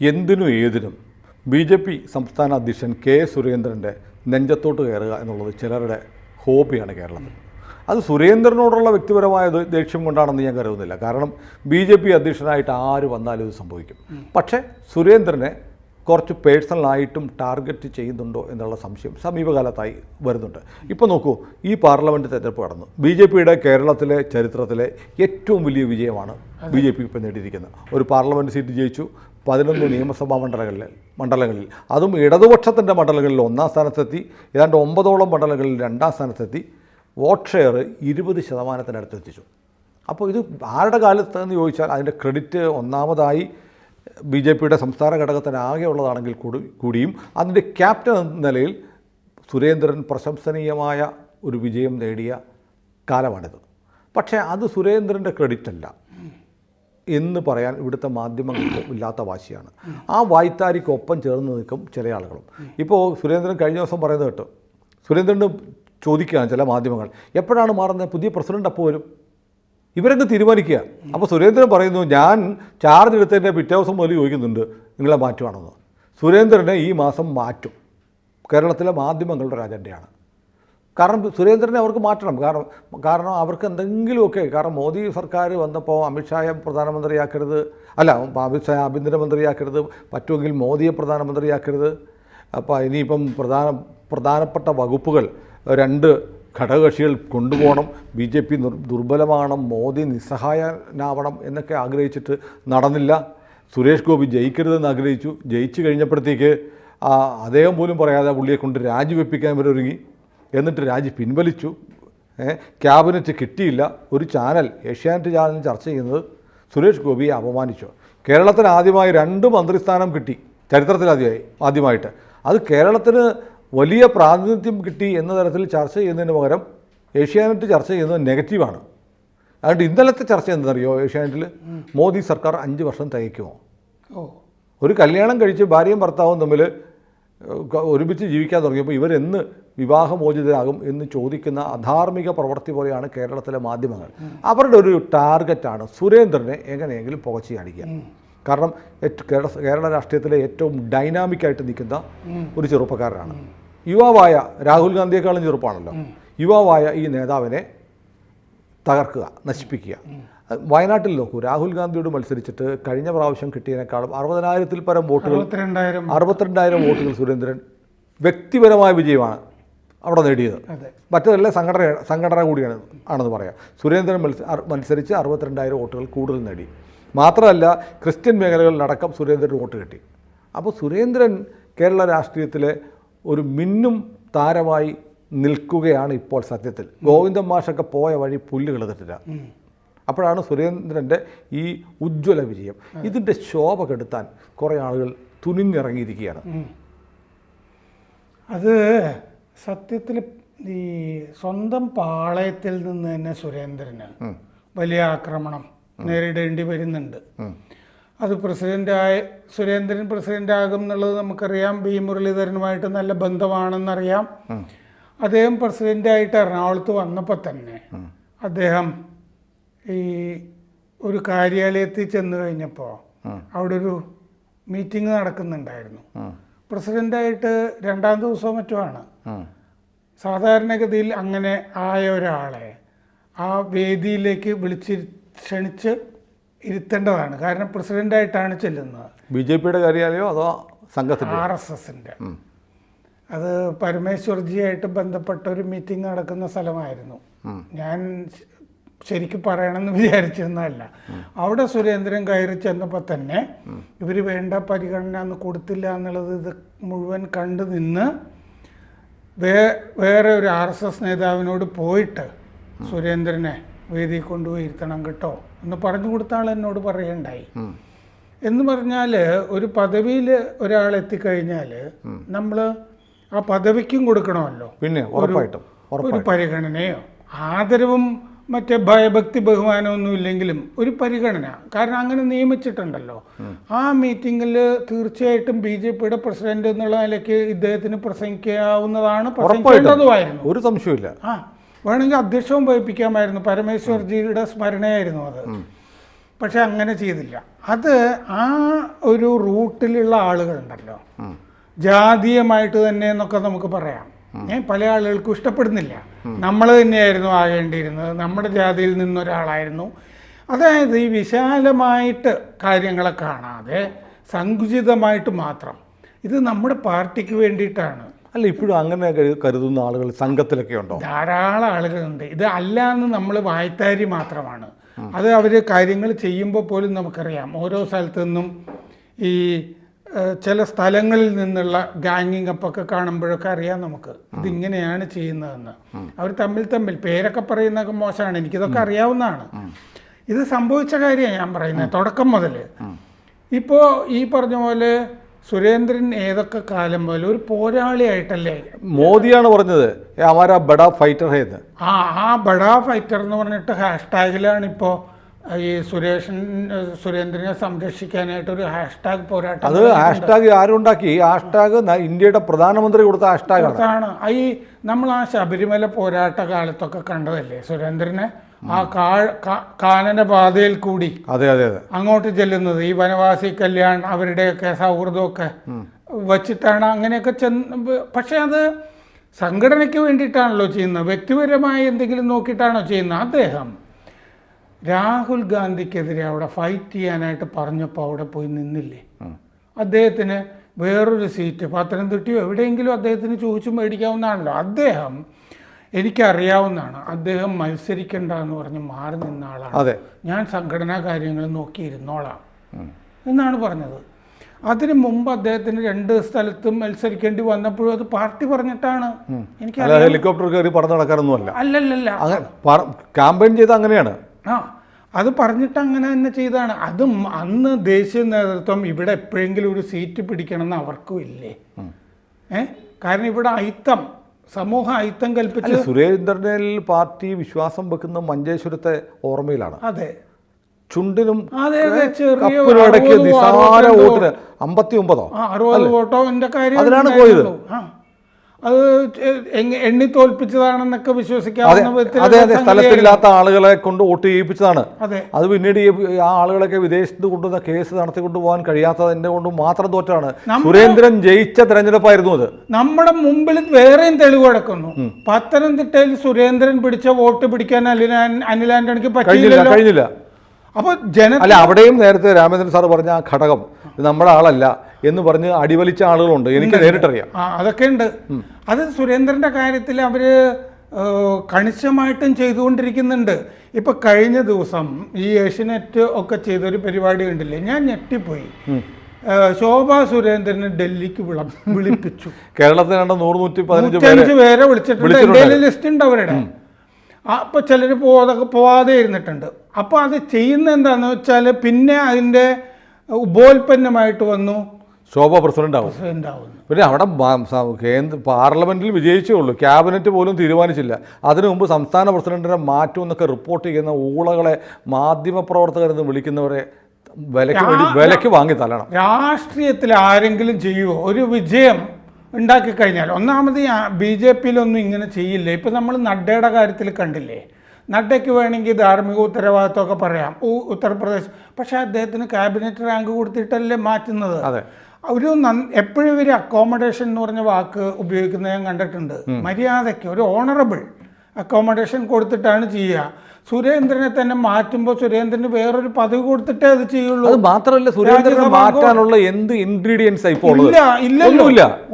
എന്തിനും ഏതിനും B J P സംസ്ഥാന അധ്യക്ഷൻ കെ സുരേന്ദ്രന്റെ നെഞ്ചത്തോട്ട് കയറുക എന്നുള്ളത് ചിലരുടെ ഹോബിയാണ് കേരളത്തിൽ അത് സുരേന്ദ്രനോടുള്ള വ്യക്തിപരമായ ദേഷ്യം കൊണ്ടാണെന്ന് ഞാൻ കരുതുന്നില്ല. കാരണം ബി ജെ പി അധ്യക്ഷനായിട്ട് ആര് വന്നാലും ഇത് സംഭവിക്കും. പക്ഷേ സുരേന്ദ്രനെ കുറച്ച് പേഴ്സണലായിട്ടും ടാർഗറ്റ് ചെയ്യുന്നുണ്ടോ എന്നുള്ള സംശയം സമീപകാലത്തായി വരുന്നുണ്ട്. ഇപ്പോൾ നോക്കൂ ഈ പാർലമെന്റ് തെരഞ്ഞെടുപ്പ് കടന്നു ബി ജെ പിയുടെ കേരളത്തിലെ ചരിത്രത്തിലെ ഏറ്റവും വലിയ വിജയമാണ് ബി ജെ പി ഇപ്പോൾ നേടിയിരിക്കുന്നത്. ഒരു പാർലമെന്റ് സീറ്റ് ജയിച്ചു പതിനൊന്ന് നിയമസഭാ മണ്ഡലങ്ങളിൽ മണ്ഡലങ്ങളിൽ. അതും ഇടതുപക്ഷത്തിന്റെ മണ്ഡലങ്ങളിൽ ഒന്നാം സ്ഥാനത്തെത്തി ഏതാണ്ട് ഒമ്പതോളം മണ്ഡലങ്ങളിൽ രണ്ടാം സ്ഥാനത്തെത്തി വോട്ട് ഷെയർ ഇരുപത് ശതമാനത്തിനടുത്തെത്തിച്ചു അപ്പോൾ ഇത് ആരുടെ കാലത്ത് എന്ന് ചോദിച്ചാൽ അതിന്റെ ക്രെഡിറ്റ് ഒന്നാമതായി ബി ജെ പിയുടെ സംസ്ഥാന ഘടകത്തിനാകെ ഉള്ളതാണെങ്കിൽ കൂടി കൂടിയും അതിന്റെ ക്യാപ്റ്റൻ എന്ന നിലയിൽ സുരേന്ദ്രൻ പ്രശംസനീയമായ ഒരു വിജയം നേടിയ കാലമാണിത്. പക്ഷേ അത് സുരേന്ദ്രന്റെ ക്രെഡിറ്റ് അല്ല എന്ന് പറയാൻ ഇവിടുത്തെ മാധ്യമങ്ങൾക്ക് ഇല്ലാത്ത വാശിയാണ്. ആ വായ്ത്താരിക്കൊപ്പം ചേർന്ന് നിൽക്കും ചില ആളുകളും. ഇപ്പോൾ സുരേന്ദ്രൻ കഴിഞ്ഞ ദിവസം പറയുന്നത് കേട്ടു. സുരേന്ദ്രന് ചോദിക്കുകയാണ് ചില മാധ്യമങ്ങൾ. എപ്പോഴാണ് മാറുന്നത്? പുതിയ പ്രസിഡന്റ് അപ്പോൾ വരും? ഇവരങ്ങ് തീരുമാനിക്കുക. അപ്പോൾ സുരേന്ദ്രൻ പറയുന്നു ഞാൻ ചാർജ് എടുത്തതിന്റെ പിറ്റേ ദിവസം മുതൽ ചോദിക്കുന്നുണ്ട് നിങ്ങളെ മാറ്റുവാണെന്ന്. സുരേന്ദ്രനെ ഈ മാസം മാറ്റും. കേരളത്തിലെ മാധ്യമങ്ങളുടെ ഒരു അജണ്ടയാണ്. കാരണം സുരേന്ദ്രനെ അവർക്ക് മാറ്റണം. കാരണം കാരണം അവർക്ക് എന്തെങ്കിലുമൊക്കെ കാരണം മോദി സർക്കാർ വന്നപ്പോൾ അമിത്ഷായെ പ്രധാനമന്ത്രിയാക്കരുത് അല്ല അമിത്ഷാ ആഭ്യന്തരമന്ത്രിയാക്കരുത് പറ്റുമെങ്കിൽ മോദിയെ പ്രധാനമന്ത്രിയാക്കരുത്. അപ്പോൾ ഇനിയിപ്പം പ്രധാന പ്രധാനപ്പെട്ട വകുപ്പുകൾ രണ്ട് ഘടകകക്ഷികൾ കൊണ്ടുപോകണം ബി ജെ പി ദുർബലമാണ് മോദി നിസ്സഹായനാവണം എന്നൊക്കെ ആഗ്രഹിച്ചിട്ട് നടന്നില്ല. സുരേഷ് ഗോപി ജയിക്കരുതെന്ന് ആഗ്രഹിച്ചു. ജയിച്ചു കഴിഞ്ഞപ്പോഴത്തേക്ക് അദ്ദേഹം പോലും പറയാതെ പുള്ളിയെ കൊണ്ട് രാജിവെപ്പിക്കാൻ വരെ ഒരുങ്ങി എന്നിട്ട് രാജി പിൻവലിച്ചു. ക്യാബിനറ്റ് കിട്ടിയില്ല. ഒരു ചാനൽ ഏഷ്യാനെറ്റ് ചാനൽ ചർച്ച ചെയ്യുന്നത് സുരേഷ് ഗോപിയെ അപമാനിച്ചു. കേരളത്തിന് ആദ്യമായി രണ്ട് മന്ത്രിസ്ഥാനം കിട്ടി. ചരിത്രത്തിൽ ആദ്യമായി ആദ്യമായിട്ട്. അത് കേരളത്തിന് വലിയ പ്രാതിനിധ്യം കിട്ടി എന്ന തരത്തിൽ ചർച്ച ചെയ്യുന്നതിന് പകരം ഏഷ്യാനെറ്റ് ചർച്ച ചെയ്യുന്നത് നെഗറ്റീവാണ്. അതുകൊണ്ട് ഇന്നലത്തെ ചർച്ച എന്താണെന്നറിയോ ഏഷ്യാനെറ്റിൽ? മോദി സർക്കാർ അഞ്ച് വർഷം തയ്ക്കുമോ ഒരു കല്യാണം കഴിച്ച് ഭാര്യയും ഭർത്താവും തമ്മിൽ ഒരുമിച്ച് ജീവിക്കാൻ തുടങ്ങിയപ്പോൾ ഇവരെന്ന് വിവാഹമോചിതരാകും എന്ന് ചോദിക്കുന്ന അധാർമിക പ്രവൃത്തി പോലെയാണ് കേരളത്തിലെ മാധ്യമങ്ങൾ. അവരുടെ ഒരു ടാർഗറ്റാണ് സുരേന്ദ്രനെ എങ്ങനെയെങ്കിലും പുകച്ചു കാണിക്കുക. കാരണം കേരള കേരള രാഷ്ട്രീയത്തിലെ ഏറ്റവും ഡൈനാമിക് ആയിട്ട് നിൽക്കുന്ന ഒരു ചെറുപ്പക്കാരനാണ്. യുവാവായ രാഹുൽ ഗാന്ധിയെക്കാളും ചെറുപ്പമാണല്ലോ യുവാവായ ഈ നേതാവിനെ തകർക്കുക നശിപ്പിക്കുക. വയനാട്ടിൽ നോക്കൂ രാഹുൽ ഗാന്ധിയോട് മത്സരിച്ചിട്ട് കഴിഞ്ഞ പ്രാവശ്യം കിട്ടിയതിനേക്കാളും അറുപതിനായിരത്തിൽ പരം വോട്ടുകൾ അറുപത്തിരണ്ടായിരം. വോട്ടുകൾ സുരേന്ദ്രൻ വ്യക്തിപരമായ വിജയമാണ് അവിടെ നേടിയത്. മറ്റതല്ല സംഘടന സംഘടന കൂടിയാണ് ആണെന്ന് പറയാം. സുരേന്ദ്രൻ മത്സരിച്ച് അറുപത്തിരണ്ടായിരം വോട്ടുകൾ കൂടുതൽ നേടി. മാത്രമല്ല ക്രിസ്ത്യൻ മേഖലകളിലടക്കം സുരേന്ദ്രൻ വോട്ട് കിട്ടി. അപ്പോൾ സുരേന്ദ്രൻ കേരള രാഷ്ട്രീയത്തിലെ ഒരു മിന്നും താരമായി നിൽക്കുകയാണ് ഇപ്പോൾ സത്യത്തിൽ. ഗോവിന്ദൻ മാഷൊക്കെ പോയ വഴി പുല്ല് കിളന്നിട്ടില്ല അപ്പോഴാണ് സുരേന്ദ്രന്റെ ഈ ഉജ്ജ്വല വിജയം. ഇതിന്റെ ശോഭ കെടുത്താൻ കുറേ ആളുകൾ തുനിഞ്ഞിറങ്ങിയിരിക്കുകയാണ്. അത് സത്യത്തിൽ ഈ സ്വന്തം പാളയത്തിൽ നിന്ന് തന്നെ സുരേന്ദ്രന് വലിയ ആക്രമണം നേരിടേണ്ടി വരുന്നുണ്ട്. അത് പ്രസിഡന്റായ സുരേന്ദ്രൻ പ്രസിഡന്റ് ആകും എന്നുള്ളത് നമുക്കറിയാം. ബി മുരളീധരനുമായിട്ട് നല്ല ബന്ധമാണെന്നറിയാം. അദ്ദേഹം പ്രസിഡന്റായിട്ട് എറണാകുളത്ത് വന്നപ്പോൾ തന്നെ അദ്ദേഹം ഈ ഒരു കാര്യാലയത്തിൽ ചെന്ന് കഴിഞ്ഞപ്പോൾ അവിടെ ഒരു മീറ്റിംഗ് നടക്കുന്നുണ്ടായിരുന്നു. പ്രസിഡന്റായിട്ട് രണ്ടാം ദിവസവും മറ്റുമാണ്. സാധാരണഗതിയിൽ അങ്ങനെ ആയ ഒരാളെ ആ വേദിയിലേക്ക് വിളിച്ച് ക്ഷണിച്ച് ഇരുത്തേണ്ടതാണ്. കാരണം പ്രസിഡന്റായിട്ടാണ് ചെല്ലുന്നത്. ബി ജെ പിയുടെ കാര്യാലയോ അതോ സംഘത്തിന്റെ? ആർ എസ് എസിന്റെ. അത് പരമേശ്വർജിയായിട്ട് ബന്ധപ്പെട്ട ഒരു മീറ്റിംഗ് നടക്കുന്ന സ്ഥലമായിരുന്നു. ഞാൻ ശരിക്കും പറയണമെന്ന് വിചാരിച്ചിരുന്നതല്ല അവിടെ സുരേന്ദ്രൻ കയറി ചെന്നപ്പോൾ തന്നെ ഇവർ വേണ്ട പരിഗണന അന്ന് കൊടുത്തില്ല എന്നുള്ളത് ഇത് മുഴുവൻ കണ്ടു നിന്ന് വേ വേറെ ഒരു ആർ എസ് എസ് നേതാവിനോട് പോയിട്ട് സുരേന്ദ്രനെ വേദിയിൽ കൊണ്ടുപോയി ഇരുത്തണം കേട്ടോ എന്ന് പറഞ്ഞു കൊടുത്ത ആൾ എന്നോട് പറയുണ്ടായി. എന്ന് പറഞ്ഞാൽ ഒരു പദവിയിൽ ഒരാൾ എത്തിക്കഴിഞ്ഞാൽ നമ്മൾ ആ പദവിക്കും കൊടുക്കണമല്ലോ. പിന്നെ ഒരു പരിഗണനയോ ആദരവും മറ്റേ ഭയഭക്തി ബഹുമാനമൊന്നും ഇല്ലെങ്കിലും ഒരു പരിഗണന. കാരണം അങ്ങനെ നിയമിച്ചിട്ടുണ്ടല്ലോ. ആ മീറ്റിംഗിൽ തീർച്ചയായിട്ടും ബി ജെ പിയുടെ പ്രസിഡന്റ് എന്നുള്ള നിലയ്ക്ക് ഇദ്ദേഹത്തിന് പ്രസംഗിക്കാവുന്നതാണ് പ്രസംഗിക്കേണ്ടതുമായിരുന്നു. ഒരു സംശയമില്ല ആ വേണമെങ്കിൽ അധ്യക്ഷവും വഹിപ്പിക്കാമായിരുന്നു. പരമേശ്വർജിയുടെ സ്മരണയായിരുന്നു അത്. പക്ഷെ അങ്ങനെ ചെയ്തില്ല. അത് ആ ഒരു റൂട്ടിലുള്ള ആളുകളുണ്ടല്ലോ. ജാതീയമായിട്ട് തന്നെ എന്നൊക്കെ നമുക്ക് പറയാം. പല ആളുകൾക്കും ഇഷ്ടപ്പെടുന്നില്ല. നമ്മൾ തന്നെയായിരുന്നു ആകേണ്ടിയിരുന്നത്. നമ്മുടെ ജാതിയിൽ നിന്നൊരാളായിരുന്നു. അതായത് ഈ വിശാലമായിട്ട് കാര്യങ്ങളെ കാണാതെ സങ്കുചിതമായിട്ട് മാത്രം. ഇത് നമ്മുടെ പാർട്ടിക്ക് വേണ്ടിയിട്ടാണ്. അല്ല ഇപ്പോഴും അങ്ങനെ കരുതുന്ന ആളുകൾ സംഘത്തിലൊക്കെ ഉണ്ടോ? ധാരാളം ആളുകളുണ്ട്. ഇത് അല്ല എന്ന് നമ്മൾ വായ്ത്താരി മാത്രമാണ്. അത് അവർ കാര്യങ്ങൾ ചെയ്യുമ്പോൾ പോലും നമുക്കറിയാം. ഓരോ സ്ഥലത്തു നിന്നും ഈ ചില സ്ഥലങ്ങളിൽ നിന്നുള്ള ഗാങ്ങിങ് അപ്പൊക്കെ കാണുമ്പോഴൊക്കെ അറിയാം നമുക്ക്. ഇതിങ്ങനെയാണ് ചെയ്യുന്നതെന്ന്. അവർ തമ്മിൽ തമ്മിൽ പേരൊക്കെ പറയുന്നതൊക്കെ മോശമാണ്. എനിക്കിതൊക്കെ അറിയാവുന്നതാണ്. ഇത് സംഭവിച്ച കാര്യമാണ് ഞാൻ പറയുന്നത്. തുടക്കം മുതൽ ഇപ്പോൾ ഈ പറഞ്ഞ പോലെ സുരേന്ദ്രൻ ഏതൊക്കെ കാലം പോലെ ഒരു പോരാളിയായിട്ടല്ലേ? മോദിയാണ് പറഞ്ഞത്. "ഏ, ഹമാരാ ബഡാ ഫൈറ്റർ ആ ആ ബഡാ ഫൈറ്റർ എന്ന് പറഞ്ഞിട്ട് ഹാഷ്ടാഗിലാണ് ഇപ്പോൾ ഈ സുരേഷൻ സുരേന്ദ്രനെ സംരക്ഷിക്കാനായിട്ട് ഒരു ഹാഷ്ടാഗ് പോരാട്ടം അത് ഹാഷ്ടാഗ് ആരുണ്ടാക്കി? ഹാഷ്ടാഗ് ഇന്ത്യയുടെ പ്രധാനമന്ത്രി കൊടുത്ത ഹാഷ്ടാഗ് ആണ് ഈ നമ്മൾ ആ ശബരിമല പോരാട്ട കാലത്തൊക്കെ കണ്ടതല്ലേ സുരേന്ദ്രനെ? ആ കാനന പാതയിൽ കൂടി അതെ അതെ അതെ. അങ്ങോട്ട് ചെല്ലുന്നത് ഈ വനവാസി കല്യാൺ അവരുടെയൊക്കെ സൗഹൃദമൊക്കെ വച്ചിട്ടാണ് അങ്ങനെയൊക്കെ ചെന്ന് പക്ഷെ അത് സംഘടനയ്ക്ക് വേണ്ടിയിട്ടാണല്ലോ ചെയ്യുന്നത്. വ്യക്തിപരമായി എന്തെങ്കിലും നോക്കിയിട്ടാണോ ചെയ്യുന്നത്? അദ്ദേഹം. രാഹുൽ ഗാന്ധിക്കെതിരെ അവിടെ ഫൈറ്റ് ചെയ്യാനായിട്ട് പറഞ്ഞപ്പോൾ അവിടെ പോയി നിന്നില്ലേ? അദ്ദേഹത്തിന് വേറൊരു സീറ്റ് പത്തനംതിട്ടയോ എവിടെയെങ്കിലും അദ്ദേഹത്തിന് ചോദിച്ചു മേടിക്കാവുന്നതാണല്ലോ. അദ്ദേഹം എനിക്കറിയാവുന്നതാണ് അദ്ദേഹം മത്സരിക്കണ്ട എന്ന് പറഞ്ഞ് മാറി നിന്ന ആളാണ്. ഞാൻ സംഘടനാ കാര്യങ്ങൾ നോക്കിയിരുന്നോളാം എന്നാണ് പറഞ്ഞത്. അതിന് മുമ്പ് അദ്ദേഹത്തിന് രണ്ട് സ്ഥലത്തും മത്സരിക്കേണ്ടി വന്നപ്പോഴും അത് പാർട്ടി പറഞ്ഞിട്ടാണ്. എനിക്ക് ഹെലികോപ്റ്റർ കയറി പറഞ്ഞു നടക്കാനൊന്നുമല്ല. അങ്ങനെ ക്യാമ്പയിൻ ചെയ്ത് അങ്ങനെയാണ്. ആ. അത് പറഞ്ഞിട്ട് അങ്ങനെ തന്നെ ചെയ്താണ് അതും അന്ന് ദേശീയ നേതൃത്വം ഇവിടെ എപ്പോഴെങ്കിലും ഒരു സീറ്റ് പിടിക്കണം എന്ന് അവർക്കും ഇല്ലേ? ഏ? കാരണം ഇവിടെ അയിത്തം സമൂഹ അയിത്തം കൽപ്പിച്ച് സുരേന്ദ്രനെ സുരേന്ദ്രനിൽ പാർട്ടി വിശ്വാസം വെക്കുന്ന മഞ്ചേശ്വരത്തെ ഓർമ്മയിലാണ്. അതെ. ചുണ്ടിലും അമ്പത്തി ഒമ്പതോ അറുപത് വോട്ടോ? എന്റെ കാര്യം അതിനാണ് പോയത്. അത് എണ്ണി തോൽപ്പിച്ചതാണെന്നൊക്കെ വിശ്വസിക്കാവുന്ന സംഗതിയായിരുന്നു. സ്ഥലത്തില്ലാത്ത ആളുകളെ കൊണ്ട് വോട്ട് ചെയ്യിപ്പിച്ചതാണ്. അതെ. പിന്നീട് ആ ആളുകളൊക്കെ വിദേശത്ത് കൊണ്ടുവന്ന കേസ് നടത്തിക്കൊണ്ടു പോകാൻ കഴിയാത്തതിന്റെ കൊണ്ട് മാത്രം തോറ്റാണ്. സുരേന്ദ്രൻ ജയിച്ച തെരഞ്ഞെടുപ്പായിരുന്നു അത്. നമ്മുടെ മുമ്പിൽ വേറെയും തെളിവ് കിടക്കുന്നു. പത്തനംതിട്ടയിൽ സുരേന്ദ്രൻ പിടിച്ച വോട്ട് പിടിക്കാൻ അനിൽ ആന്റണിക്ക് കഴിഞ്ഞില്ല പറ്റിയില്ലല്ലോ. കഴിഞ്ഞില്ല അപ്പൊ ജന അല്ല അവിടെയും നേരത്തെ രാമേന്ദ്രൻ സാർ പറഞ്ഞ ആ ഘടകം നമ്മുടെ ആളല്ല. എന്ന് പറഞ്ഞ് അടിവലിച്ച ആളുകളുണ്ട്. എനിക്ക് നേരിട്ടറിയാം. അതൊക്കെ ഉണ്ട്. അത് സുരേന്ദ്രന്റെ കാര്യത്തിൽ അവർ കണിശമായിട്ടും ചെയ്തുകൊണ്ടിരിക്കുന്നുണ്ട്. ഇപ്പൊ കഴിഞ്ഞ ദിവസം ഈ ഏഷ്യനെറ്റ് ഒക്കെ ചെയ്തൊരു പരിപാടി കണ്ടില്ലേ? ഞാൻ ഞെട്ടിപ്പോയി. ശോഭ സുരേന്ദ്രനെ ഡൽഹിക്ക് വിള വിളിപ്പിച്ചു. കേരളത്തിൽ നൂറ് നൂറ്റി പതിനഞ്ച് പേരെ വിളിച്ചിട്ടുണ്ട്. എന്റെ ലിസ്റ്റ് ഉണ്ട് അവരുടെ. ആ, അപ്പൊ ചിലർ പോവാതെ പോവാതെ ഇരുന്നിട്ടുണ്ട്. അപ്പൊ അത് ചെയ്യുന്ന എന്താന്ന് വെച്ചാൽ പിന്നെ അതിന്റെ ഉപോൽപ്പന്നമായിട്ട് വന്നു. ശോഭ പ്രസിഡന്റ് ആവും പിന്നെ അവിടെ കേന്ദ്ര പാർലമെന്റിൽ വിജയിച്ചേ ഉള്ളൂ. ക്യാബിനറ്റ് പോലും തീരുമാനിച്ചില്ല. അതിനു മുമ്പ് സംസ്ഥാന പ്രസിഡന്റിനെ മാറ്റും എന്നൊക്കെ റിപ്പോർട്ട് ചെയ്യുന്ന ഊളകളെ മാധ്യമപ്രവർത്തകരെന്ന് വിളിക്കുന്നവരെ വിലക്ക് വിലക്ക് വാങ്ങി തല്ലണം. രാഷ്ട്രീയത്തിൽ ആരെങ്കിലും ചെയ്യുമോ ഒരു വിജയം ഉണ്ടാക്കി കഴിഞ്ഞാൽ ഒന്നാമത് ബി ജെ പിയിലൊന്നും ഇങ്ങനെ ചെയ്യില്ല? ഇപ്പം നമ്മൾ നഡ്ഡയുടെ കാര്യത്തിൽ കണ്ടില്ലേ? നഡ്ഡയ്ക്ക് വേണമെങ്കിൽ ധാർമ്മിക ഉത്തരവാദിത്തമൊക്കെ പറയാം. ഉത്തർപ്രദേശ്. പക്ഷേ അദ്ദേഹത്തിന് ക്യാബിനറ്റ് റാങ്ക് കൊടുത്തിട്ടല്ലേ മാറ്റുന്നത്? അതെ. ഒരു എപ്പോഴും ഇവർ അക്കോമഡേഷൻ എന്ന് പറഞ്ഞ വാക്ക് ഉപയോഗിക്കുന്നത് ഞാൻ കണ്ടിട്ടുണ്ട്. മര്യാദയ്ക്ക് ഒരു ഓണറബിൾ അക്കോമഡേഷൻ കൊടുത്തിട്ടാണ് ചെയ്യുക. സുരേന്ദ്രനെ തന്നെ മാറ്റുമ്പോൾ സുരേന്ദ്രന് വേറൊരു പദവി കൊടുത്തിട്ടേ അത് ചെയ്യുള്ളൂ. അത് മാത്രമല്ല സുരേന്ദ്രനെ മാറ്റാനുള്ള എന്ത് ഇൻഗ്രീഡിയൻസ് ഉള്ളത്? ഇല്ല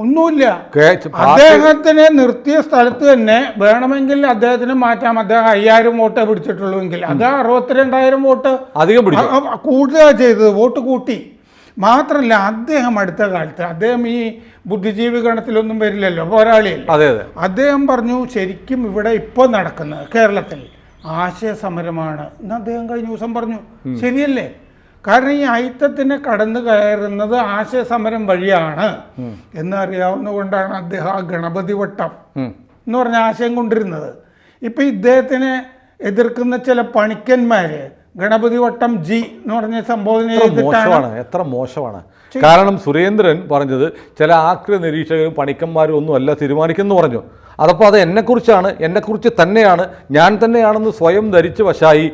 ഒന്നുമില്ല. അദ്ദേഹത്തിനെ നിർത്തിയ സ്ഥലത്ത് തന്നെ വേണമെങ്കിൽ അദ്ദേഹത്തിന് മാറ്റാം. അദ്ദേഹം അയ്യായിരം വോട്ടേ പിടിച്ചിട്ടുള്ളൂ എങ്കിൽ. അത് അറുപത്തിരണ്ടായിരം വോട്ട് അധികം കൂടുതലാണ് ചെയ്തത്. വോട്ട് കൂട്ടി. മാത്രമല്ല അദ്ദേഹം അടുത്ത കാലത്ത് അദ്ദേഹം ഈ ബുദ്ധിജീവി ഗണത്തിലൊന്നും വരില്ലല്ലോ പോരാളിയല്ല? അതെ അതെ. അദ്ദേഹം പറഞ്ഞു ശരിക്കും ഇവിടെ ഇപ്പോൾ നടക്കുന്നത് കേരളത്തിൽ ആശയ സമരമാണ് എന്ന് അദ്ദേഹം കഴിഞ്ഞ ദിവസം പറഞ്ഞു. ശരിയല്ലേ? കാരണം ഈ അയിത്തത്തിനെ കടന്നു കയറുന്നത് ആശയ സമരം വഴിയാണ്. എന്നറിയാവുന്ന കൊണ്ടാണ് അദ്ദേഹം ആ ഗണപതി വട്ടം എന്ന് പറഞ്ഞ ആശയം കൊണ്ടിരുന്നത്. ഇപ്പം ഇദ്ദേഹത്തിനെ എതിർക്കുന്ന ചില പണിക്കന്മാര് ഗണപതി വട്ടം ജി എന്ന് പറഞ്ഞ സംബോധന മോശമാണ് എത്ര മോശമാണ്. കാരണം സുരേന്ദ്രൻ പറഞ്ഞത് ചില ആക്രി നിരീക്ഷകരും പണിക്കന്മാരും ഒന്നും അല്ല തീരുമാനിക്കുന്നു പറഞ്ഞു. അതപ്പോൾ അത് എന്നെക്കുറിച്ചാണ്? എന്നെക്കുറിച്ച് തന്നെയാണ്? ഞാൻ തന്നെയാണെന്ന് സ്വയം ധരിച്ച് വശായി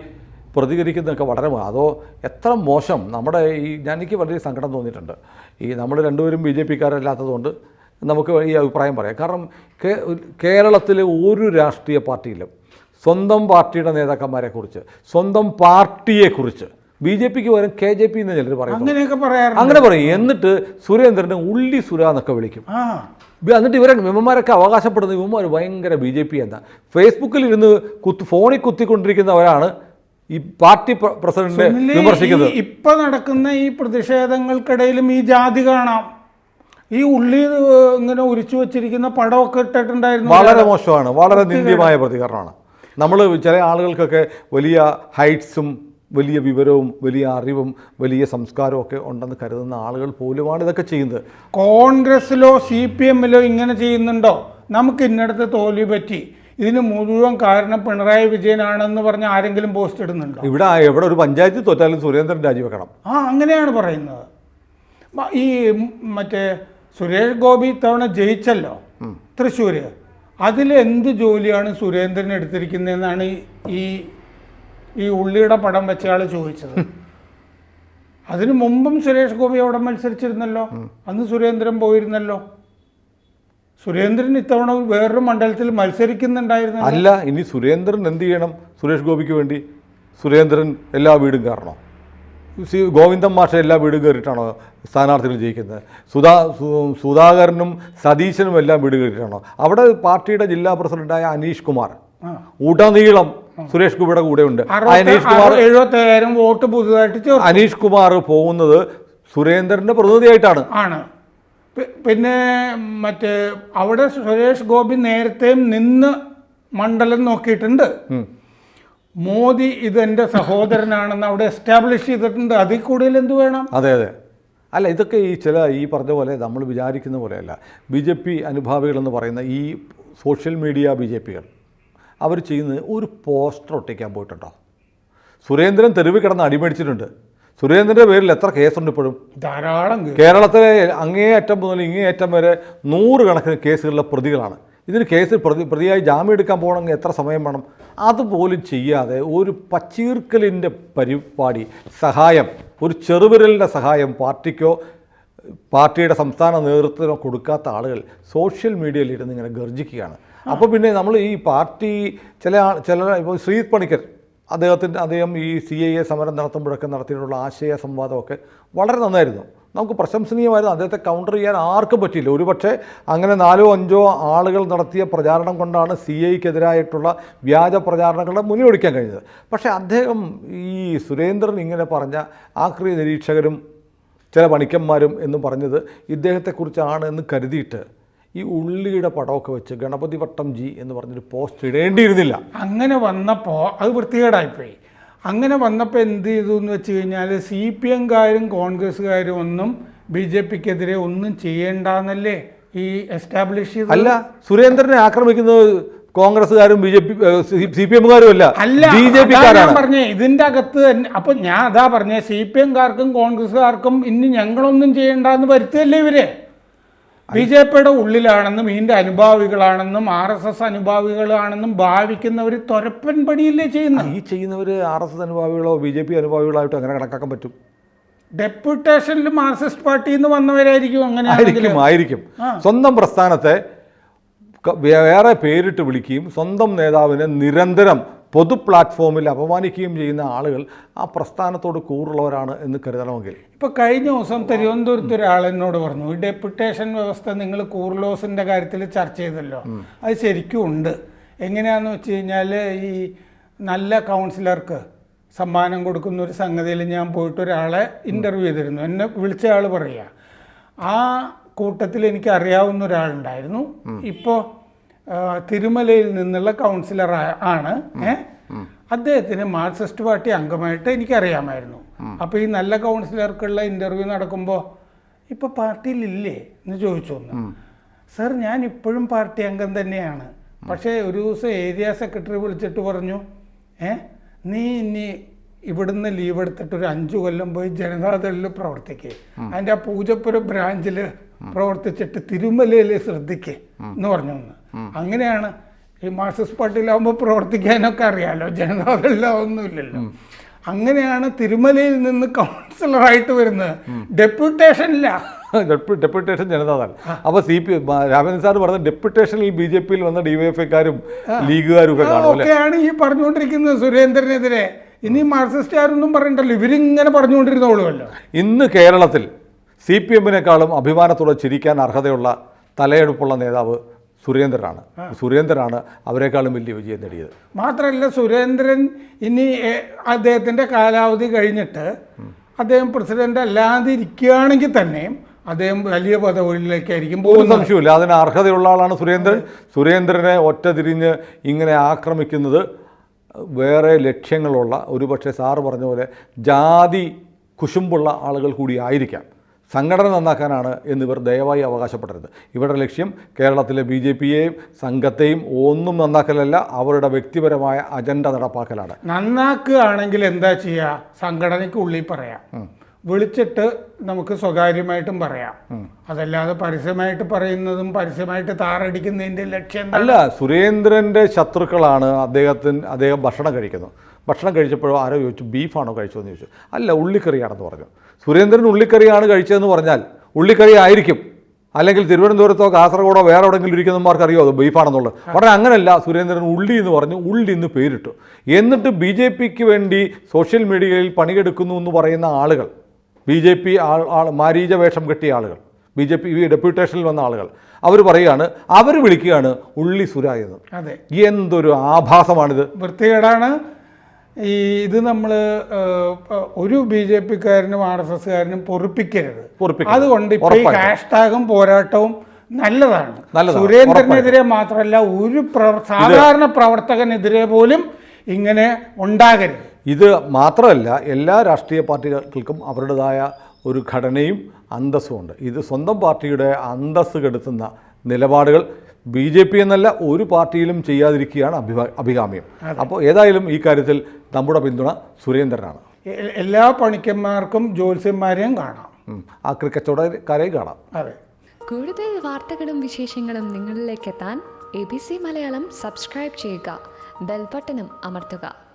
പ്രതികരിക്കുന്നതൊക്കെ വളരെ അതോ എത്ര മോശം? നമ്മുടെ ഈ ഞാൻ എനിക്ക് വളരെ സങ്കടം തോന്നിയിട്ടുണ്ട്. ഈ നമ്മൾ രണ്ടുപേരും ബി ജെ പിക്കാരല്ലാത്തതുകൊണ്ട് നമുക്ക് ഈ അഭിപ്രായം പറയാം. കാരണം കേരളത്തിലെ ഒരു രാഷ്ട്രീയ പാർട്ടിയിലും സ്വന്തം പാർട്ടിയുടെ നേതാക്കന്മാരെക്കുറിച്ച് സ്വന്തം പാർട്ടിയെക്കുറിച്ച്. ബി ജെ പിക്ക് പകരം കെ ജെ പി എന്ന് ചിലർ പറയും അങ്ങനെയൊക്കെ പറയാറുണ്ട്. അങ്ങനെ പറയും. എന്നിട്ട് സുരേന്ദ്രനെ ഉള്ളി സുര എന്നൊക്കെ വിളിക്കും. ആ. എന്നിട്ട് ഇവരെ മെമ്മമാരൊക്കെ അവകാശപ്പെടുന്ന ഇവന്മാർ ഭയങ്കര ബി ജെ പി എന്താ? ഫേസ്ബുക്കിൽ ഇരുന്ന് കുത്ത് ഫോണിൽ കുത്തിക്കൊണ്ടിരിക്കുന്നവരാണ് ഈ പാർട്ടി പ്രസിഡന്റ് സുനിലേ, വിമർശിക്കുന്നത്. ഈ ഇപ്പൊ നടക്കുന്ന ഈ പ്രതിഷേധങ്ങൾക്കിടയിലും ഈ ജാതി കാണാം. ഈ ഉള്ളി ഇങ്ങനെ ഉരിച്ചു വെച്ചിരിക്കുന്ന പടമൊക്കെ ഇട്ടിട്ടുണ്ടായിരുന്നു. വളരെ മോശമാണ്. വളരെ നിന്ദ്യമായ പ്രതികരണമാണ്. നമ്മൾ ചില ആളുകൾക്കൊക്കെ വലിയ ഹൈറ്റ്സും വലിയ വിവരവും വലിയ അറിവും വലിയ സംസ്കാരവും ഒക്കെ ഉണ്ടെന്ന് കരുതുന്ന ആളുകൾ പോലുമാണ് ഇതൊക്കെ ചെയ്യുന്നത്. കോൺഗ്രസ്സിലോ സി പി എമ്മിലോ ഇങ്ങനെ ചെയ്യുന്നുണ്ടോ? നമുക്ക് ഇന്നടത്ത് തോൽവി പറ്റി. ഇതിന് മുഴുവൻ കാരണം പിണറായി വിജയനാണെന്ന് പറഞ്ഞ് ആരെങ്കിലും പോസ്റ്റ് ഇടുന്നുണ്ടോ? ഇവിടെ എവിടെ ഒരു പഞ്ചായത്ത് തോറ്റാലും സുരേന്ദ്രൻ രാജിവെക്കണം. ആ അങ്ങനെയാണ് പറയുന്നത്. ഈ മറ്റേ സുരേഷ് ഗോപി തവണ ജയിച്ചല്ലോ? തൃശ്ശൂര്. അതിൽ എന്ത് ജോലിയാണ് സുരേന്ദ്രൻ എടുത്തിരിക്കുന്നതെന്നാണ് ഈ- ഈ ഉള്ളിയുടെ പടം വെച്ചയാൾ ചോദിച്ചത്. അതിനു മുമ്പും സുരേഷ് ഗോപി അവിടെ മത്സരിച്ചിരുന്നല്ലോ. അന്ന് സുരേന്ദ്രൻ പോയിരുന്നല്ലോ. സുരേന്ദ്രൻ ഇത്തവണ വേറൊരു മണ്ഡലത്തിൽ മത്സരിക്കുന്നുണ്ടായിരുന്നു അല്ല ഇനി സുരേന്ദ്രൻ എന്ത് ചെയ്യണം സുരേഷ് ഗോപിക്ക് വേണ്ടി? സുരേന്ദ്രൻ എല്ലാ വീടും കയറണോ? സി ഗോവിന്ദൻ മാഷ എല്ലാ വീടും കയറിയിട്ടാണോ സ്ഥാനാർത്ഥികൾ ജയിക്കുന്നത്? സുധാ സുധാകരനും സതീശനും എല്ലാം വീട് കയറിയിട്ടാണോ? അവിടെ പാർട്ടിയുടെ ജില്ലാ പ്രസിഡന്റായ അനീഷ് കുമാർ. ഉടനീളം സുരേഷ് ഗോപിയുടെ കൂടെ ഉണ്ട്. അനീഷ് കുമാർ എഴുപത്തയ്യായിരം വോട്ട് പുതുതായിട്ട് അനീഷ് കുമാർ പോകുന്നത് സുരേന്ദ്രന്റെ പ്രതിനിധിയായിട്ടാണ്. ആണ്. പിന്നെ മറ്റേ അവിടെ സുരേഷ് ഗോപി നേരത്തെയും നിന്ന് മണ്ഡലം നോക്കിയിട്ടുണ്ട്. മോദി ഇതെന്റെ സഹോദരനാണെന്ന് അവിടെ എസ്റ്റാബ്ലിഷ് ചെയ്തിട്ടുണ്ട്. അതിൽ കൂടുതൽ എന്ത് വേണം? അതെ അതെ. അല്ല ഇതൊക്കെ ഈ ചില ഈ പറഞ്ഞ പോലെ നമ്മൾ വിചാരിക്കുന്ന പോലെയല്ല. ബി ജെ പി അനുഭാവികളെന്ന് പറയുന്ന ഈ സോഷ്യൽ മീഡിയ ബി ജെ പികൾ അവർ ചെയ്യുന്നത് ഒരു പോസ്റ്റർ ഒട്ടിക്കാൻ പോയിട്ടുണ്ടോ? സുരേന്ദ്രൻ തെരുവ് കിടന്ന് അടിമേടിച്ചിട്ടുണ്ട്. സുരേന്ദ്രന്റെ പേരിൽ എത്ര കേസുണ്ട് ഇപ്പോഴും? ധാരാളം. കേരളത്തിലെ അങ്ങേയറ്റം മുതൽ ഇങ്ങേയറ്റം വരെ നൂറുകണക്കിന് കേസുകളിലെ പ്രതികളാണ്. ഇതിന് കേസിൽ പ്രതി പ്രതിയായി ജാമ്യം എടുക്കാൻ പോകണമെങ്കിൽ എത്ര സമയം വേണം? അതുപോലും ചെയ്യാതെ ഒരു പച്ചീർക്കലിന്റെ പരിപാടി സഹായം ഒരു ചെറുവിരലിന്റെ സഹായം പാർട്ടിക്കോ പാർട്ടിയുടെ സംസ്ഥാന നേതൃത്വത്തിനോ കൊടുക്കാത്ത ആളുകൾ സോഷ്യൽ മീഡിയയിൽ ഇരുന്ന് ഇങ്ങനെ ഗർജിക്കുകയാണ്. അപ്പോൾ പിന്നെ നമ്മൾ ഈ പാർട്ടി ചില ചില ഇപ്പോൾ ശ്രീ പണിക്കർ അദ്ദേഹത്തിന്റെ അദ്ദേഹം ഈ സി ഐ എ സമരം നടത്തുമ്പോഴൊക്കെ നടത്തിയിട്ടുള്ള ആശയ സംവാദമൊക്കെ വളരെ നന്നായിരുന്നു. നമുക്ക് പ്രശംസനീയമായിരുന്നു. അദ്ദേഹത്തെ കൗണ്ടർ ചെയ്യാൻ ആർക്കും പറ്റിയില്ല. ഒരുപക്ഷെ അങ്ങനെ നാലോ അഞ്ചോ ആളുകൾ നടത്തിയ പ്രചാരണം കൊണ്ടാണ് സി ഐക്കെതിരായിട്ടുള്ള വ്യാജ പ്രചാരണങ്ങളുടെ മുന്നിലൊടിക്കാൻ കഴിഞ്ഞത്. പക്ഷേ അദ്ദേഹം ഈ സുരേന്ദ്രൻ ഇങ്ങനെ പറഞ്ഞ ആക്രി നിരീക്ഷകരും ചില പണിക്കന്മാരും എന്ന് പറഞ്ഞത് ഇദ്ദേഹത്തെക്കുറിച്ചാണ് എന്ന് കരുതിയിട്ട് ഈ ഉള്ളിയുടെ പടമൊക്കെ വെച്ച് ഗണപതി വട്ടം ജി എന്ന് പറഞ്ഞൊരു പോസ്റ്റ് ഇടേണ്ടിയിരുന്നില്ല. അങ്ങനെ വന്നപ്പോൾ അത് വൃത്തികേടായിപ്പോയി. അങ്ങനെ വന്നപ്പോൾ എന്ത് ചെയ്തു എന്ന് വെച്ച് കഴിഞ്ഞാൽ സി പി എംകാരും കോൺഗ്രസ്സുകാരും ഒന്നും ബി ജെ പിക്കെതിരെ ഒന്നും ചെയ്യേണ്ടെന്നല്ലേ ഈ എസ്റ്റാബ്ലിഷ് ചെയ്ത് അല്ല സുരേന്ദ്രനെ ആക്രമിക്കുന്നത് കോൺഗ്രസ്സുകാരും B J P C P എമ്മുകാരും അല്ല. അല്ല ബി ജെ പി പിക്കാരാണ് പറഞ്ഞേ ഇതിന്റെ അകത്ത് തന്നെ അപ്പൊ ഞാൻ അതാ പറഞ്ഞേ സി പി എംകാർക്കും കോൺഗ്രസ്സുകാർക്കും ഇനി ഞങ്ങളൊന്നും ചെയ്യേണ്ടെന്ന് വരുത്തല്ലേ ഇവർ? ബി ജെ പിയുടെ ഉള്ളിലാണെന്നും ഇതിന്റെ അനുഭാവികളാണെന്നും ആർ എസ് എസ് അനുഭാവികളാണെന്നും ഭാവിക്കുന്നവർ തൊരപ്പൻ പടിയല്ലേ ചെയ്യുന്നത്? ഈ ചെയ്യുന്നവർ ആർ എസ് എസ് അനുഭാവികളോ ബി ജെ പി അനുഭാവികളായിട്ടോ അങ്ങനെ കണക്കാക്കാൻ പറ്റും. ഡെപ്യൂട്ടേഷനിൽ മാർക്സിസ്റ്റ് പാർട്ടിയിൽ നിന്ന് വന്നവരായിരിക്കും അങ്ങനെ ആയിരിക്കും ആയിരിക്കും. സ്വന്തം പ്രസ്ഥാനത്തെ വേറെ പേരിട്ട് വിളിക്കുകയും സ്വന്തം നേതാവിനെ നിരന്തരം പൊതു പ്ലാറ്റ്ഫോമിൽ അപമാനിക്കുകയും ചെയ്യുന്ന ആളുകൾ ആ പ്രസ്ഥാനത്തോട് കൂറുള്ളവരാണ് എന്ന് കരുതണമെങ്കിൽ. ഇപ്പോൾ കഴിഞ്ഞ ദിവസം തിരുവനന്തപുരത്ത് ഒരാൾ എന്നോട് പറഞ്ഞു ഈ ഡെപ്യൂട്ടേഷൻ വ്യവസ്ഥ നിങ്ങൾ കൂർലോസിന്റെ കാര്യത്തിൽ ചർച്ച ചെയ്തല്ലോ. അത് ശരിക്കും ഉണ്ട്. എങ്ങനെയാണെന്ന് വെച്ച് കഴിഞ്ഞാൽ ഈ നല്ല കൗൺസിലർക്ക് സമ്മാനം കൊടുക്കുന്ന ഒരു സംഗതിയിൽ ഞാൻ പോയിട്ട് ഒരാളെ ഇന്റർവ്യൂ ചെയ്തിരുന്നു. എന്നെ വിളിച്ച ആൾ പറയുക ആ കൂട്ടത്തിൽ എനിക്ക് അറിയാവുന്ന ഒരാളുണ്ടായിരുന്നു. ഇപ്പോൾ തിരുമലയിൽ നിന്നുള്ള കൗൺസിലർ ആണ്. അദ്ദേഹത്തിന് മാർക്സിസ്റ്റ് പാർട്ടി അംഗമായിട്ട് എനിക്കറിയാമായിരുന്നു. അപ്പോൾ ഈ നല്ല കൗൺസിലർക്കുള്ള ഇന്റർവ്യൂ നടക്കുമ്പോൾ ഇപ്പോൾ പാർട്ടിയിലില്ലേ? എന്ന് ചോദിച്ചു ഒന്ന്. സർ ഞാൻ ഇപ്പോഴും പാർട്ടി അംഗം തന്നെയാണ്. പക്ഷേ ഒരു ദിവസം ഏരിയ സെക്രട്ടറി വിളിച്ചിട്ട് പറഞ്ഞു ഏ നീ ഇനി ഇവിടുന്ന് ലീവ് എടുത്തിട്ട് ഒരു അഞ്ചു കൊല്ലം പോയി ജനതാദളിൽ പ്രവർത്തിക്കേ. അതിന്റെ ആ പൂജപ്പുര ബ്രാഞ്ചിൽ പ്രവർത്തിച്ചിട്ട് തിരുമലയിൽ ശ്രദ്ധിക്കേ. എന്ന് പറഞ്ഞു ഒന്ന്. അങ്ങനെയാണ് ഈ മാർക്സിസ്റ്റ് പാർട്ടിയിലാവുമ്പോൾ പ്രവർത്തിക്കാനൊക്കെ അറിയാലോ. ഒന്നുമില്ലല്ലോ. അങ്ങനെയാണ് തിരുമലയിൽ നിന്ന് കൗൺസിലറായിട്ട് വരുന്നത് ഡെപ്യൂട്ടേഷൻ ഇല്ല ഡെപ്യൂട്ടേഷൻ ജനതാദൾ. അപ്പോൾ സി പി രാമചന്ദ്രൻ സാർ പറഞ്ഞ ഡെപ്യൂട്ടേഷനിൽ ബി ജെ പിയിൽ വന്ന ഡിവൈഎഫ്ഐക്കാരും ലീഗുകാരും ഒക്കെ ഒക്കെയാണ് ഈ പറഞ്ഞുകൊണ്ടിരിക്കുന്നത് സുരേന്ദ്രനെതിരെ. ഇനി മാർക്സിസ്റ്റുകാരൊന്നും പറയണ്ടല്ലോ. ഇവരിങ്ങനെ പറഞ്ഞുകൊണ്ടിരുന്നോളുമല്ലോ. ഇന്ന് കേരളത്തിൽ സി പി എമ്മിനേക്കാളും അഭിമാനത്തോടെ ചിരിക്കാൻ അർഹതയുള്ള തലയെടുപ്പുള്ള നേതാവ് സുരേന്ദ്രനാണ്. സുരേന്ദ്രനാണ് അവരെക്കാളും വലിയ വിജയം നേടിയത്. മാത്രമല്ല സുരേന്ദ്രൻ ഇനി അദ്ദേഹത്തിന്റെ കാലാവധി കഴിഞ്ഞിട്ട് അദ്ദേഹം പ്രസിഡന്റ് അല്ലാതെ ഇരിക്കുകയാണെങ്കിൽ തന്നെയും അദ്ദേഹം വലിയ പദവികളിലേക്കായിരിക്കും പോകുന്നത്. സംശയമില്ല അതിന് അർഹതയുള്ള ആളാണ് സുരേന്ദ്രൻ. സുരേന്ദ്രനെ ഒറ്റ തിരിഞ്ഞ് ഇങ്ങനെ ആക്രമിക്കുന്നത് വേറെ ലക്ഷ്യങ്ങളുള്ള ഒരുപക്ഷെ സാറ് പറഞ്ഞ പോലെ ജാതി കുശുമ്പുള്ള ആളുകൾ കൂടി ആയിരിക്കാം. സംഘടന നന്നാക്കാനാണ് എന്നിവർ ദയവായി അവകാശപ്പെടരുത്. ഇവരുടെ ലക്ഷ്യം കേരളത്തിലെ ബി ജെ പിയെയും സംഘത്തെയും ഒന്നും നന്നാക്കലല്ല അവരുടെ വ്യക്തിപരമായ അജണ്ട നടപ്പാക്കലാണ്. നന്നാക്കുകയാണെങ്കിൽ എന്താ ചെയ്യുക സംഘടനയ്ക്ക് ഉള്ളിൽ പറയാം. വിളിച്ചിട്ട് നമുക്ക് സ്വകാര്യമായിട്ടും പറയാം. അതല്ലാതെ പരസ്യമായിട്ട് പറയുന്നതും പരസ്യമായിട്ട് താറടിക്കുന്നതിന്റെ ലക്ഷ്യം? അല്ല സുരേന്ദ്രന്റെ ശത്രുക്കളാണ് അദ്ദേഹത്തിന് അദ്ദേഹം ഭക്ഷണം കഴിക്കുന്നു. ഭക്ഷണം കഴിച്ചപ്പോഴോ ആരോ ചോദിച്ചു ബീഫാണോ കഴിച്ചതെന്ന് ചോദിച്ചു. അല്ല ഉള്ളിക്കറിയാണെന്ന് പറഞ്ഞു. സുരേന്ദ്രൻ ഉള്ളിക്കറിയാണ് കഴിച്ചതെന്ന് പറഞ്ഞാൽ ഉള്ളിക്കറി ആയിരിക്കും. അല്ലെങ്കിൽ തിരുവനന്തപുരത്തോ കാസർഗോഡോ വേറെ എവിടെയെങ്കിലും ഇരിക്കുന്നവർക്ക് അറിയോ അത് ബീഫാണെന്നുള്ളത്. പറഞ്ഞാൽ അങ്ങനെയല്ല സുരേന്ദ്രൻ ഉള്ളി എന്ന് പറഞ്ഞു ഉള്ളി എന്ന് പേരിട്ടു. എന്നിട്ട് ബി ജെ പിക്ക് വേണ്ടി സോഷ്യൽ മീഡിയയിൽ പണിയെടുക്കുന്നു എന്ന് പറയുന്ന ആളുകൾ ബി ജെ പി ആൾ ആൾ മാരീച വേഷം കെട്ടിയ ആളുകൾ ബി ജെ പി ഡെപ്യൂട്ടേഷനിൽ വന്ന ആളുകൾ അവർ പറയുകയാണ് അവർ വിളിക്കുകയാണ് ഉള്ളി സുര എന്ന്. അതെ. എന്തൊരു ആഭാസമാണിത്. വൃത്തികേടാണ്. ഈ ഇത് നമ്മൾ ഒരു ബി ജെ പിക്കാരനും ആർ എസ് എസ്കാരനും പൊറിപ്പിക്കരുത് പൊറുപ്പിക്കരുത്. അതുകൊണ്ട് ഇപ്പൊ ഈ. ഹാഷ്ടാഗും പോരാട്ടവും നല്ലതാണ് നല്ലതാണ്. സുരേന്ദ്രനെതിരെ മാത്രമല്ല ഒരു സാധാരണ പ്രവർത്തകനെതിരെ പോലും ഇങ്ങനെ ഉണ്ടാകരുത് ഇത് മാത്രമല്ല എല്ലാ രാഷ്ട്രീയ പാർട്ടികൾക്കും അവരുടേതായ ഒരു ഘടനയും അന്തസ്സുമുണ്ട് ഇത് സ്വന്തം പാർട്ടിയുടെ അന്തസ്സ് കെടുത്തുന്ന നിലപാടുകൾ ബി ജെ പി എന്നല്ല ഒരു പാർട്ടിയിലും ചെയ്യാതിരിക്കുകയാണ് അഭിഭാ അഭികാമ്യം. അപ്പോൾ ഏതായാലും ഈ കാര്യത്തിൽ നമ്മുടെ പിന്തുണ സുരേന്ദ്രനാണ്. എല്ലാ പണിക്കന്മാർക്കും ജ്യോത്സ്യന്മാരെയും കാണാം. ആ ക്രിക്കറ്റോടക്കാരെയും കാണാം. അതെ. കൂടുതൽ വാർത്തകളും വിശേഷങ്ങളും നിങ്ങളിലേക്ക് എത്താൻ A B C Malayalam subscribe ചെയ്യുക. ബെൽബട്ടനും അമർത്തുക.